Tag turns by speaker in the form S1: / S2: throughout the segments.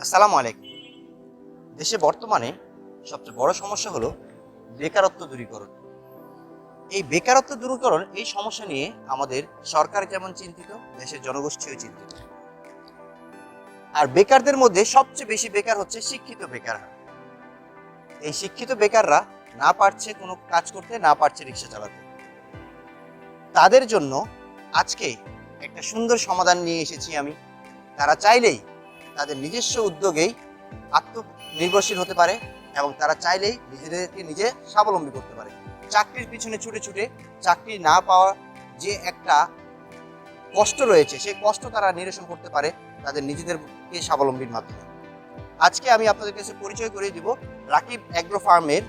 S1: আসসালামু আলাইকুম। দেশে বর্তমানে সবচেয়ে বড় সমস্যা হলো বেকারত্ব দূরীকরণ। এই বেকারত্ব দূরীকরণ এই সমস্যা নিয়ে আমাদের সরকার যেমন চিন্তিত? দেশের জনগোষ্ঠীও চিন্তিত। আর বেকারদের মধ্যে সবচেয়ে বেশি বেকার হচ্ছে শিক্ষিত বেকাররা। এই শিক্ষিত বেকাররা না পারছে কোনো কাজ করতে, না পারছে রিক্সা চালাতে। তাদের জন্য আজকে একটা সুন্দর সমাধান নিয়ে এসেছি আমি। তারা চাইলেই তাদের নিজস্ব উদ্যোগেই আত্মনির্ভরশীল হতে পারে এবং তারা চাইলেই নিজেদেরকে নিজে স্বাবলম্বী করতে পারে। চাকরির পিছনে ছুটে ছুটে চাকরি না পাওয়া যে একটা কষ্ট রয়েছে সেই কষ্ট তারা নিরসন করতে পারে তাদের নিজেদেরকে স্বাবলম্বীর মাধ্যমে। আজকে আমি আপনাদের কাছে পরিচয় করে দিব রাকিব অ্যাগ্রো ফার্মের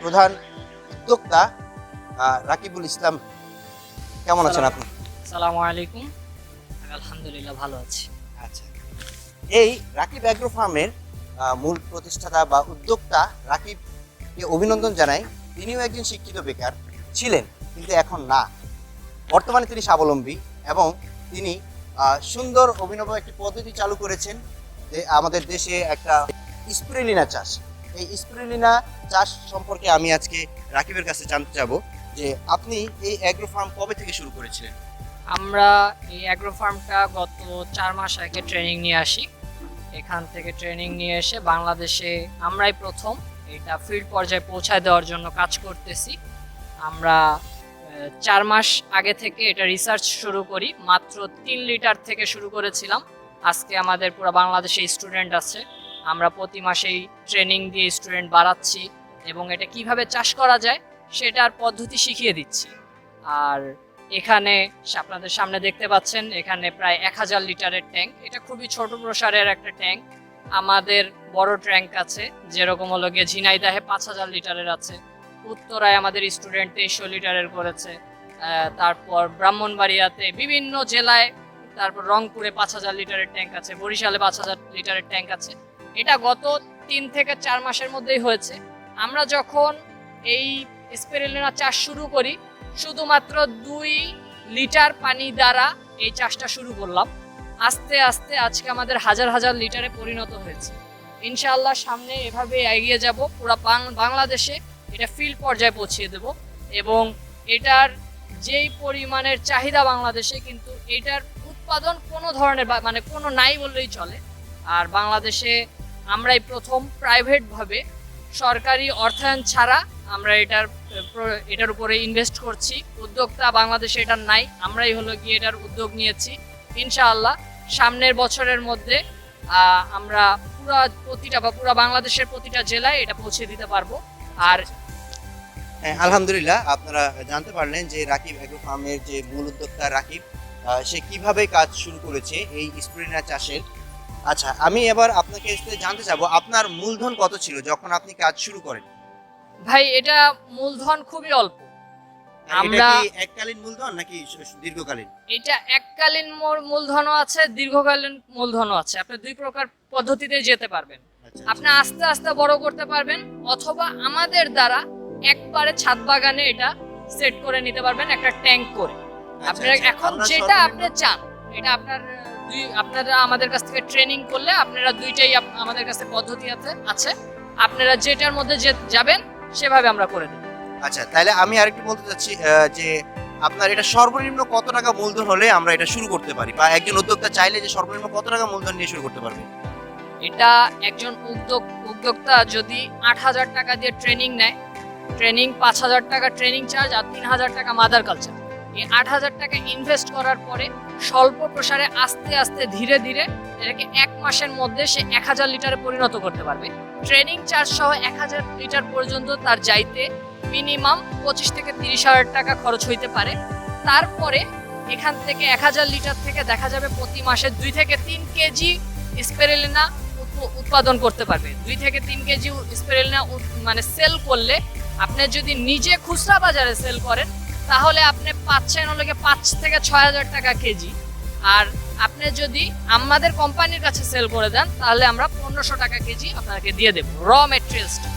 S1: প্রধান উদ্যোক্তা রাকিবুল ইসলাম। কেমন আছেন আপনি?
S2: সালামু আলাইকুম। আলহামদুলিল্লাহ ভালো আছি।
S1: আচ্ছা। এই রাকিব অ্যাগ্রো ফার্মের মূল প্রতিষ্ঠাতা বা উদ্যোক্তা রাকিবকে অভিনন্দন জানাই। তিনিও একজন শিক্ষিত বেকার ছিলেন, কিন্তু এখন না। বর্তমানে তিনি স্বাবলম্বী এবং তিনি সুন্দর অভিনব একটি পদ্ধতি চালু করেছেন যে আমাদের দেশে একটা স্প্রেলিনা চাষ। এই স্প্রেলিনা চাষ সম্পর্কে আমি আজকে রাকিবের কাছে জানতে চাবো যে আপনি এই অ্যাগ্রো ফার্ম কবে থেকে শুরু করেছিলেন?
S2: আমরা এই অ্যাগ্রো ফার্মটা গত চার মাস আগে ট্রেনিং নিয়ে আসি। এখান থেকে ট্রেনিং নিয়ে এসে বাংলাদেশে আমরাই প্রথম। এটা ফিল্ড পর্যায়ে পৌঁছায় দেওয়ার জন্য কাজ করতেছি। আমরা চার মাস আগে থেকে এটা রিসার্চ শুরু করি। মাত্র তিন লিটার থেকে শুরু করেছিলাম। আজকে আমাদের পুরো বাংলাদেশে স্টুডেন্ট আছে। আমরা প্রতি মাসেই ট্রেনিং দিয়ে স্টুডেন্ট বাড়াচ্ছি এবং এটা কীভাবে চাষ করা যায় সেটার পদ্ধতি শিখিয়ে দিচ্ছি। আর এখানে আপনাদের সামনে দেখতে পাচ্ছেন, এখানে প্রায় এক হাজার লিটারের ট্যাঙ্ক। এটা খুবই ছোট প্রসারের একটা ট্যাঙ্ক। আমাদের বড় ট্যাঙ্ক আছে, যেরকম হলো গিয়ে ঝিনাইদাহে পাঁচ হাজার লিটারের আছে। উত্তরায় আমাদের স্টুডেন্ট তেইশশো লিটারের করেছে। তারপর ব্রাহ্মণবাড়িয়াতে বিভিন্ন জেলায়, তারপর রংপুরে পাঁচ হাজার লিটারের ট্যাঙ্ক আছে, বরিশালে পাঁচ হাজার লিটারের ট্যাঙ্ক আছে। এটা গত তিন থেকে চার মাসের মধ্যেই হয়েছে। আমরা যখন এই স্পেরুলিনা চাষ শুরু করি শুধুমাত্র দুই লিটার পানি দ্বারা এই চাষটা শুরু করলাম। আস্তে আস্তে আজকে আমাদের হাজার হাজার লিটারে পরিণত হয়েছে। ইনশাআল্লাহ সামনে এভাবে এগিয়ে যাব, পুরো বাংলাদেশে এটা ফিল্ড পর্যায়ে পৌঁছিয়ে দেব এবং এটার যেই পরিমাণের চাহিদা বাংলাদেশে কিন্তু এটার উৎপাদন কোনো ধরনের মানে কোনো নাই বললেই চলে। আর বাংলাদেশে আমরাই প্রথম প্রাইভেটভাবে সরকারি অর্থায়ন ছাড়া আমরা এটার এটার উপরে ইনভেস্ট করছি। উদ্যোক্তা বাংলাদেশে এটার নাই আমরাই হলো গিয়ে এটার উদ্যোগ নিয়েছি। ইনশাআল্লাহ সামনের বছরের মধ্যে আমরা পুরা প্রতিটা বা পুরা বাংলাদেশের প্রতিটা জেলায় এটা পৌঁছে দিতে পারব। আর
S1: হ্যাঁ, আলহামদুলিল্লাহ আপনারা জানতে পারলেন যে রাকিব অ্যাগ্রো ফার্মের যে মূল উদ্যোক্তা রাকিব সে কীভাবে কাজ শুরু করেছে এই স্প্রিনা চাষের। আচ্ছা আমি এবার আপনাকে জানতে চাবো আপনার মূলধন কত ছিল যখন আপনি কাজ শুরু করেন?
S2: ভাই এটা মূলধন খুবই অল্প। আমরা-
S1: এককালীন মূলধন নাকি দীর্ঘকালীন?
S2: এটা এককালীন মূলধনও আছে দীর্ঘকালীন মূলধনও আছে। আপনি দুই প্রকার পদ্ধতিতে যেতে পারবেন।
S1: আচ্ছা
S2: আপনি আস্তে আস্তে বড় করতে পারবেন অথবা আমাদের দ্বারা একবারে ছাদ বাগানে এটা সেট করে নিতে পারবেন একটা ট্যাঙ্ক করে।
S1: আচ্ছা,
S2: আপনারা
S1: আচ্ছা।
S2: এখন যেটা আপনি চান এটা আপনার দুই আপনারা আমাদের কাছ থেকে ট্রেনিং করলে আপনারা দুইটাই আমাদের কাছে পদ্ধতি আছে আছে। আপনারা যেটার মধ্যে যাবেন সেভাবে আমরা করে দেব
S1: আচ্ছা তাহলে আমি আরেকটু বলতে চাচ্ছি যে আপনার এটা সর্বনিম্ন কত টাকা মূলধন হলে আমরা এটা শুরু করতে পারি? বা একজন উদ্যোক্তা চাইলে যে সর্বনিম্ন কত টাকা মূলধন নিয়ে শুরু করতে পারবে?
S2: এটা একজন উদ্যোগ উদ্যোক্তা যদি আট হাজার টাকা দিয়ে ট্রেনিং নেয় ট্রেনিং পাঁচ হাজার টাকা ট্রেনিং চার্জ আর তিন হাজার টাকা মাদার কালচার এই আট হাজার টাকা ইনভেস্ট করার পরে স্বল্প প্রসারে আস্তে আস্তে ধীরে ধীরে এটাকে এক মাসের মধ্যে সে এক হাজার লিটারে পরিণত করতে পারবে। ট্রেনিং চার্জ সহ এক হাজার লিটার পর্যন্ত তার যাইতে মিনিমাম পঁচিশ থেকে তিরিশ হাজার টাকা খরচ হইতে পারে। তারপরে এখান থেকে এক হাজার লিটার থেকে দেখা যাবে প্রতি মাসে দুই থেকে তিন কেজি স্পেরেলিনা উৎপাদন করতে পারবে। দুই থেকে তিন কেজি স্পেরেলিনা মানে সেল করলে আপনি যদি নিজে খুচরা বাজারে সেল করেন, তাহলে আপনি পাচ্ছেন হলো পাঁচ থেকে ছয় হাজার টাকা কেজি। আর আপনি যদি আমাদের কোম্পানির কাছে সেল করে দেন, তাহলে আমরা পনেরোশো টাকা কেজি আপনাকে দিয়ে দেবো র মেটেরিয়ালসটা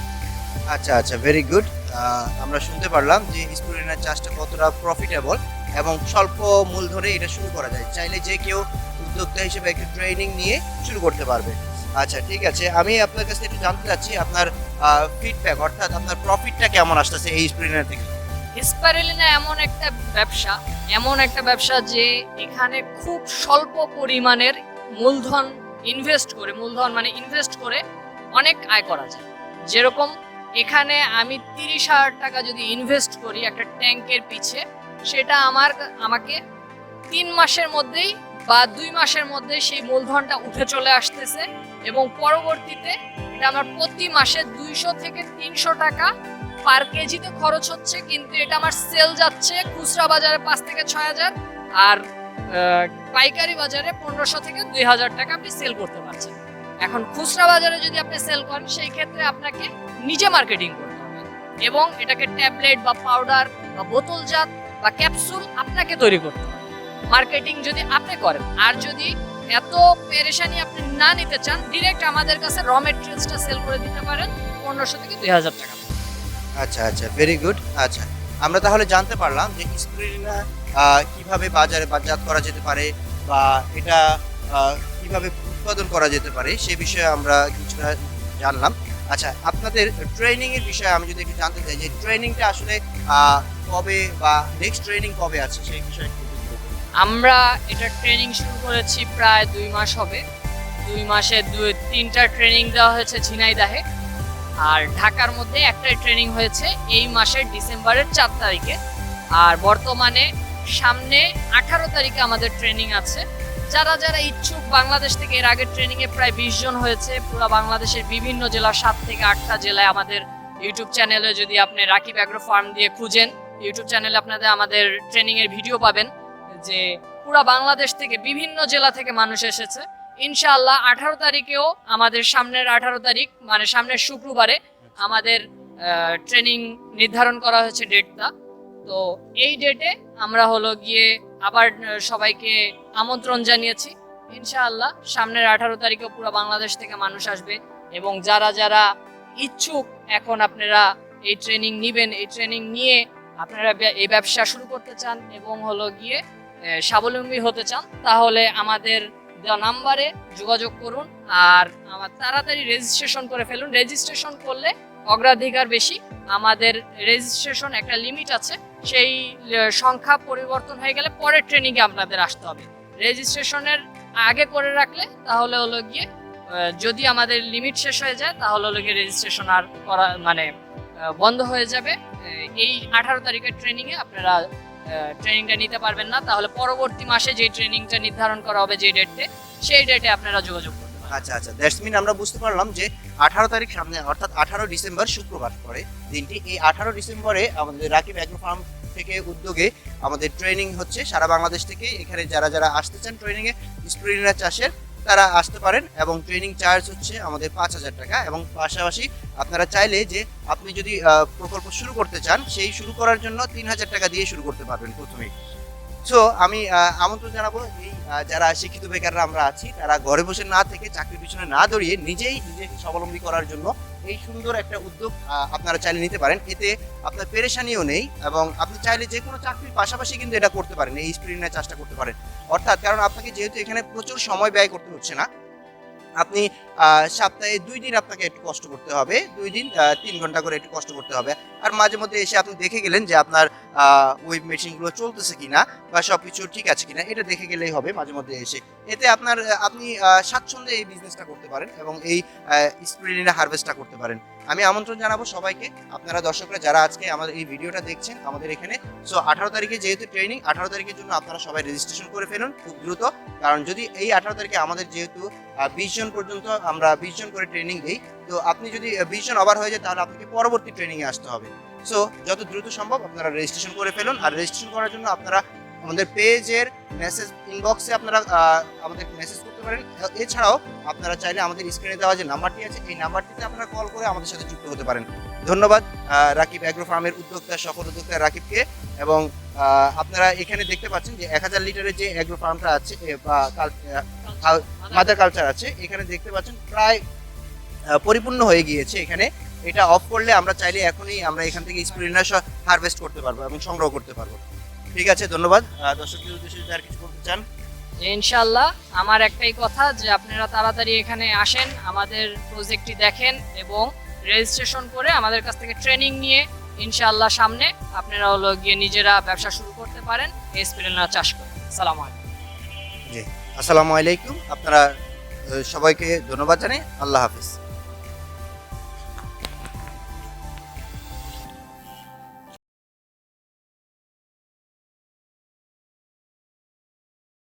S1: আচ্ছা আচ্ছা ভেরি গুড আমরা শুনতে পারলাম যে স্পুরিনার চাষটা কতটা প্রফিটেবল এবং স্বল্প মূলধনে এটা শুরু করা যায়। চাইলে যে কেউ উদ্যোক্তা হিসেবে একটি ট্রেনিং নিয়ে শুরু করতে পারবে। আচ্ছা ঠিক আছে, আমি আপনার কাছে একটু জানতে চাচ্ছি আপনার ফিডব্যাক অর্থাৎ আপনার প্রফিটটা কেমন আসতেছে এই স্প্রিনার থেকে?
S2: স্পাইরুলিনা এমন একটা ব্যবসা, এমন একটা ব্যবসা যে এখানে খুব স্বল্প পরিমাণের মূলধন ইনভেস্ট করে, মূলধন মানে ইনভেস্ট করে অনেক আয় করা যায়। যেরকম এখানে আমি তিরিশ হাজার টাকা যদি ইনভেস্ট করি একটা ট্যাঙ্কের পিছে, সেটা আমার, আমাকে তিন মাসের মধ্যেই বা দুই মাসের মধ্যে সেই মূলধনটা উঠে চলে আসতেছে এবং পরবর্তীতে এটা আমার প্রতি মাসে দুইশো থেকে তিনশো টাকা পার কেজিতে খরচ হচ্ছে, কিন্তু এটা আমার সেল যাচ্ছে খুচরা বাজারে পাঁচ থেকে ছয় হাজার, আর পাইকারি বাজারে পনেরোশো থেকে দুই হাজার টাকা আপনি সেল করতে পারছেন। এখন খুচরা বাজারে যদি আপনি সেল করেন, সেই ক্ষেত্রে আপনাকে নিজে মার্কেটিং করতে হবে। এবং এটাকে ট্যাবলেট বা পাউডার বা বোতলজাত বা ক্যাপসুল আপনাকে তৈরি করতে হবে। মার্কেটিং যদি আপনি করেন, আর যদি এত পেরেশানি আপনি না নিতে চান ডিরেক্ট আমাদের কাছে র মেটেরিয়ালসটা সেল করে দিতে পারেন, পনেরোশো থেকে দুই হাজার টাকা।
S1: আচ্ছা আচ্ছা ভেরি গুড আচ্ছা। আমরা তাহলে জানতে পারলাম যে স্প্রিনা কীভাবে বাজারে বাজারজাত করা যেতে পারে বা এটা কীভাবে উৎপাদন করা যেতে পারে সে বিষয়ে আমরা কিছুটা জানলাম। আচ্ছা আপনাদের ট্রেনিং এর বিষয়ে আমি যদি একটু জানতে চাই যে ট্রেনিংটা আসলে কবে বা নেক্সট ট্রেনিং কবে আছে সেই বিষয়ে।
S2: আমরা এটা ট্রেনিং শুরু করেছি প্রায় দুই মাস হবে। দুই মাসে দুই তিনটা ট্রেনিং দেওয়া হয়েছে ঝিনাইদাহে। আর ঢাকার মধ্যে একটাই ট্রেনিং হয়েছে এই মাসের ডিসেম্বরের চার তারিখে। আর বর্তমানে সামনে আঠারো তারিখে আমাদের ট্রেনিং আছে। যারা যারা ইচ্ছুক বাংলাদেশ থেকে, এর আগে ট্রেনিংয়ে প্রায় বিশ জন হয়েছে। পুরো বাংলাদেশের বিভিন্ন জেলা সাত থেকে আটটা জেলায় আমাদের ইউটিউব চ্যানেলে যদি আপনি রাকিব অ্যাগ্রো ফার্ম দিয়ে খুঁজেন ইউটিউব চ্যানেলে আপনাদের আমাদের ট্রেনিংয়ের ভিডিও পাবেন যে পুরো বাংলাদেশ থেকে বিভিন্ন জেলা থেকে মানুষ এসেছে। ইনশাআল্লাহ আঠারো তারিখেও আমাদের সামনের আঠারো তারিখ মানে সামনের শুক্রবারে আমাদের ট্রেনিং নির্ধারণ করা হয়েছে ডেটটা তো এই ডেটে আমরা হলো গিয়ে আবার সবাইকে আমন্ত্রণ জানিয়েছি। ইনশাআল্লাহ সামনের আঠারো তারিখেও পুরো বাংলাদেশ থেকে মানুষ আসবে এবং যারা যারা ইচ্ছুক এখন আপনারা এই ট্রেনিং নিবেন, এই ট্রেনিং নিয়ে আপনারা এই ব্যবসা শুরু করতে চান এবং হলো গিয়ে স্বাবলম্বী হতে চান, তাহলে আমাদের দেওয়া নাম্বারে যোগাযোগ করুন আর আমার তাড়াতাড়ি রেজিস্ট্রেশন করে ফেলুন। রেজিস্ট্রেশন করলে অগ্রাধিকার বেশি। আমাদের রেজিস্ট্রেশন একটা লিমিট আছে। সেই সংখ্যা পরিবর্তন হয়ে গেলে পরের ট্রেনিংয়ে আপনাদের আসতে হবে। রেজিস্ট্রেশনের আগে করে রাখলে তাহলে হলো গিয়ে যদি আমাদের লিমিট শেষ হয়ে যায়, তাহলে হলো গিয়ে রেজিস্ট্রেশন আর করা মানে বন্ধ হয়ে যাবে। এই আঠারো তারিখের ট্রেনিংয়ে আপনারা ট্রেনিংটা নিতে পারবেন না, তাহলে পরবর্তী মাসে যে ট্রেনিংটা নির্ধারণ করা হবে যে ডেটে সেই ডেটে আপনারা যোগাযোগ করতে পারেন
S1: আচ্ছা আচ্ছা দ্যাটস মিন আমরা বুঝতে পারলাম যে আঠারো তারিখ সামনে, অর্থাৎ আঠারো ডিসেম্বর শুক্রবার পরে দিনটি, এই আঠারো ডিসেম্বরে আমাদের রাকিব অ্যাগ্রো ফার্ম থেকে উদ্যোগে আমাদের ট্রেনিং হচ্ছে সারা বাংলাদেশ থেকে। এখানে যারা যারা আসতে চান ট্রেনিংয়ে স্প্রিনার চাষের তারা আসতে পারেন এবং ট্রেনিং চার্জ হচ্ছে আমাদের পাঁচ হাজার টাকা এবং পাশাপাশি আপনারা চাইলে যে আপনি যদি প্রকল্প শুরু করতে চান, সেই শুরু করার জন্য তিন হাজার টাকা দিয়ে শুরু করতে পারবেন প্রথমেই। সো আমি আমন্ত্রণ জানাব এই যারা শিক্ষিত বেকাররা আমরা আছি, তারা ঘরে বসে না থেকে চাকরির পিছনে না দাঁড়িয়ে নিজেই নিজেকে স্বাবলম্বী করার জন্য এই সুন্দর একটা উদ্যোগ আপনারা চাইলে নিতে পারেন। এতে আপনার পেরেশানিও নেই এবং আপনি চাইলে যে কোনো চাকরির পাশাপাশি কিন্তু এটা করতে পারেন, এই স্প্রিনের চাষটা করতে পারেন। অর্থাৎ কারণ আপনাকে যেহেতু এখানে প্রচুর সময় ব্যয় করতে হচ্ছে না আপনি সপ্তাহে দুই দিন আপনাকে একটু কষ্ট করতে হবে। দুই দিন তিন ঘণ্টা করে একটু কষ্ট করতে হবে। আর মাঝে মধ্যে এসে আপনি দেখে গেলেন যে আপনার ওয়েব মেশিনগুলো চলতেছে কিনা বা সব কিছু ঠিক আছে কিনা, এটা দেখে গেলেই হবে মাঝে মধ্যে এসে। এতে আপনার, আপনি স্বাচ্ছন্দ্যে এই বিজনেসটা করতে পারেন এবং এই স্প্রিলিনা হারভেস্টটা করতে পারেন। আমি আমন্ত্রণ জানাব সবাইকে। আপনারা দর্শকরা যারা আজকে আমাদের এই ভিডিওটা দেখছেন, আমাদের এখানে সো আঠারো তারিখে যেহেতু ট্রেনিং আঠারো তারিখের জন্য আপনারা সবাই রেজিস্ট্রেশন করে ফেলুন খুব দ্রুত। কারণ যদি এই আঠারো তারিখে আমাদের যেহেতু বিশ জন পর্যন্ত আমরা বিশ জন করে ট্রেনিং দিই, তো আপনি যদি বিশ জন ওভার হয়ে যায়, তাহলে আপনাকে পরবর্তী ট্রেনিংয়ে আসতে হবে। সো যত দ্রুত সম্ভব আপনারা রেজিস্ট্রেশন করে ফেলুন। আর রেজিস্ট্রেশন করার জন্য আপনারা আমাদের পেজের মেসেজ ইনবক্সে আপনারা আমাদের মেসেজ করতে পারেন। এছাড়াও আপনারা চাইলে আমাদের স্ক্রিনে দেওয়া যে নাম্বারটি আছে, এই নাম্বারটিতে আপনারা কল করে আমাদের সাথে যুক্ত হতে পারেন। ধন্যবাদ রাকিব অ্যাগ্রো ফার্মের উদ্যোক্তা, সফল উদ্যোক্তা রাকিবকে। এবং আপনারা এখানে দেখতে পাচ্ছেন যে এক হাজার লিটারের যে অ্যাগ্রো ফার্মটা আছে মাদার কালচার আছে, এখানে দেখতে পাচ্ছেন প্রায় পরিপূর্ণ হয়ে গিয়েছে এখানে। এটা অফ করলে আমরা চাইলে এখনই আমরা এখান থেকে স্প্রিনার হারভেস্ট করতে পারব এবং সংগ্রহ করতে পারব। ঠিক আছে ধন্যবাদ। উদ্দেশ্যে যদি আর কিছু বলতে চান?
S2: ইনশাল্লাহ আমার একটাই কথা যে আপনারা তাড়াতাড়ি এখানে আসেন আমাদের প্রজেক্টটি দেখেন এবং রেজিস্ট্রেশন করে আমাদের কাছ থেকে ট্রেনিং নিয়ে ইনশাল্লাহ সামনে আপনারা হলো গিয়ে নিজেরা ব্যবসা শুরু করতে পারেন এই স্পিরিনা চাষ করে সালাম আলাইকুম।
S1: জি আসসালামু আলাইকুম। আপনারা সবাইকে ধন্যবাদ জানাই আল্লাহ হাফিজ।